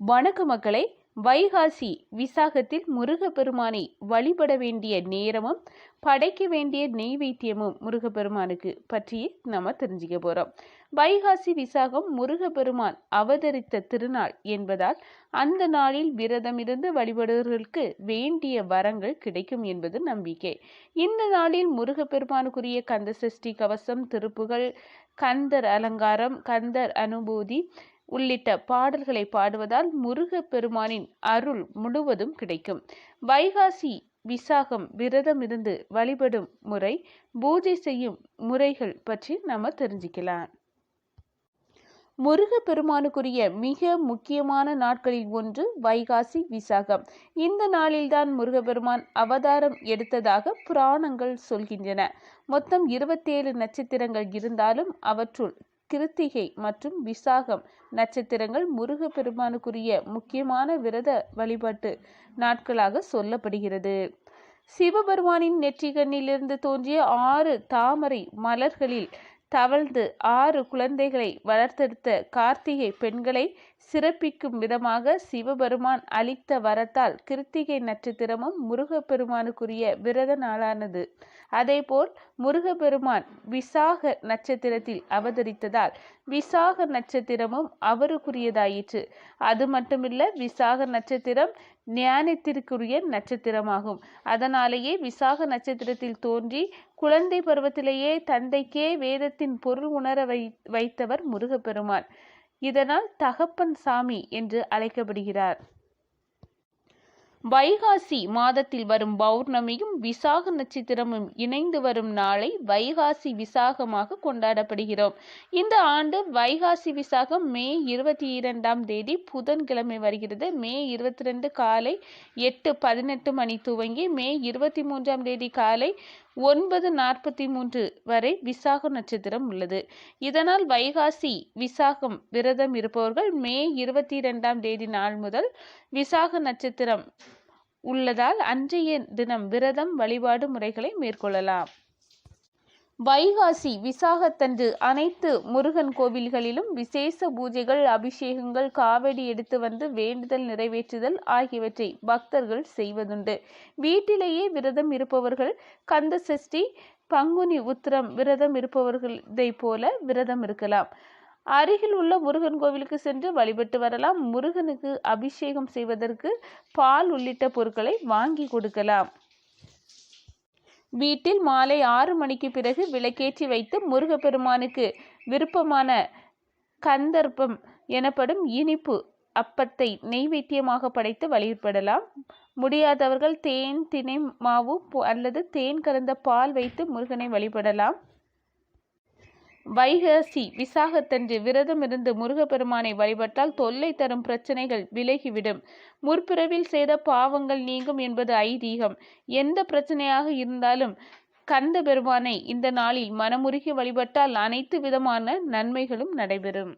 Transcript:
வணக்க மக்களை வைகாசி விசாகத்தில் முருகப்பெருமானை வழிபட வேண்டிய நேரமும் படைக்க வேண்டிய நெய்வேத்தியமும் முருகப்பெருமானுக்கு பற்றி நம்ம தெரிஞ்சுக்க போறோம். வைகாசி விசாகம் முருகப்பெருமான் அவதரித்த திருநாள் என்பதால் அந்த நாளில் விரதமிருந்து வழிபடுவர்களுக்கு வேண்டிய வரங்கள் கிடைக்கும் என்பது நம்பிக்கை. இந்த நாளில் முருகப்பெருமானுக்குரிய கந்த சஷ்டி கவசம் திருப்புகள் கந்தர் அலங்காரம் கந்தர் அனுபூதி உள்ளிட்ட பாடல்களை பாடுவதால் முருக பெருமானின் அருள் முழுவதும் கிடைக்கும். வைகாசி விசாகம் விரதம் இருந்து வழிபடும் முறை பூஜை செய்யும் முறைகள் பற்றி நம்ம தெரிஞ்சுக்கலாம். முருக பெருமானுக்குரிய மிக முக்கியமான நாட்களில் ஒன்று வைகாசி விசாகம். இந்த நாளில்தான் முருகப்பெருமான் அவதாரம் எடுத்ததாக புராணங்கள் சொல்கின்றன. மொத்தம் இருபத்தேழு நட்சத்திரங்கள் இருந்தாலும் அவற்றுள் கிருத்திகை மற்றும் விசாகம். நட்சத்திரங்கள் முருகப்பெருமானுக்குரிய முக்கியமான விரத வழிபாட்டு நாட்களாக சொல்லப்படுகிறது. சிவபெருமானின் நெற்றிகண்ணிலிருந்து தோன்றிய ஆறு தாமரை மலர்களில் தவழ்ந்து ஆறு குழந்தைகளை வளர்த்தெடுத்த கார்த்திகை பெண்களை சிறப்பிக்கும் விதமாக சிவபெருமான் அளித்த வரத்தால் கிருத்திகை நட்சத்திரமும் முருகப்பெருமானுக்குரிய விரத நாளானது அதேபோல் முருகப்பெருமான் விசாக நட்சத்திரத்தில் அவதரித்ததால் விசாக நட்சத்திரமும் அவருக்குரியதாயிற்று. அது மட்டுமில்ல விசாக நட்சத்திரம் ஞானத்திற்குரிய நட்சத்திரமாகும். அதனாலேயே விசாக நட்சத்திரத்தில் தோன்றி குழந்தை பருவத்திலேயே தந்தைக்கே வேதத்தின் பொருள் உணர வை வைத்தவர் முருகப்பெருமான். இதனால் தகப்பன் சாமி என்று அழைக்கப்படுகிறார். வைகாசி மாதத்தில் வரும் பௌர்ணமியும் விசாக நட்சத்திரமும் இணைந்து வரும் நாளை வைகாசி விசாகமாக கொண்டாடப்படுகிறோம். இந்த ஆண்டு வைகாசி விசாகம் மே இருபத்தி இரண்டாம் தேதி புதன்கிழமை வருகிறது. மே இருபத்தி ரெண்டு காலை எட்டு பதினெட்டு மணி துவங்கி மே இருபத்தி மூன்றாம் தேதி காலை ஒன்பது நாற்பத்தி மூன்று வரை விசாக நட்சத்திரம் உள்ளது. இதனால் வைகாசி விசாகம் விரதம் இருப்பவர்கள் மே இருபத்தி இரண்டாம் தேதி நாள் முதல் விசாக நட்சத்திரம் உள்ளதால் அன்றைய தினம் விரதம் வழிபாடு முறைகளை மேற்கொள்ளலாம். வைகாசி விசாகத்தன்று அனைத்து முருகன் கோவில்களிலும் விசேஷ பூஜைகள் அபிஷேகங்கள் காவடி எடுத்து வந்து வேண்டுதல் நிறைவேற்றுதல் ஆகியவற்றை பக்தர்கள் செய்வதுண்டு. வீட்டிலேயே விரதம் இருப்பவர்கள் கந்த சஷ்டி பங்குனி உத்திரம் விரதம் இருப்பவர்களை போல விரதம் இருக்கலாம். அருகில் உள்ள முருகன் கோவிலுக்கு சென்று வழிபட்டு வரலாம். முருகனுக்கு அபிஷேகம் செய்வதற்கு பால் உள்ளிட்ட பொருட்களை வாங்கி கொடுக்கலாம். வீட்டில் மாலை ஆறு மணிக்கு பிறகு விளக்கேற்றி வைத்து முருகப்பெருமானுக்கு விருப்பமான கந்தர்ப்பம் எனப்படும் இனிப்பு அப்பத்தை நெய்வேத்தியமாக படைத்து வழிபடலாம். முடியாதவர்கள் தேன் திணை மாவு அல்லது தேன் கலந்த பால் வைத்து முருகனை வழிபடலாம். வைகாசி விசாகத்தன்று விரதமிருந்து முருகப்பெருமானை வழிபட்டால் தொல்லை தரும் பிரச்சனைகள் விலகிவிடும். முற்பிறவில் செய்த பாவங்கள் நீங்கும் என்பது ஐதீகம். எந்த பிரச்சனையாக இருந்தாலும் கந்த பெருமானை இந்த நாளில் மனமுருகி வழிபட்டால் அனைத்து விதமான நன்மைகளும் நடைபெறும்.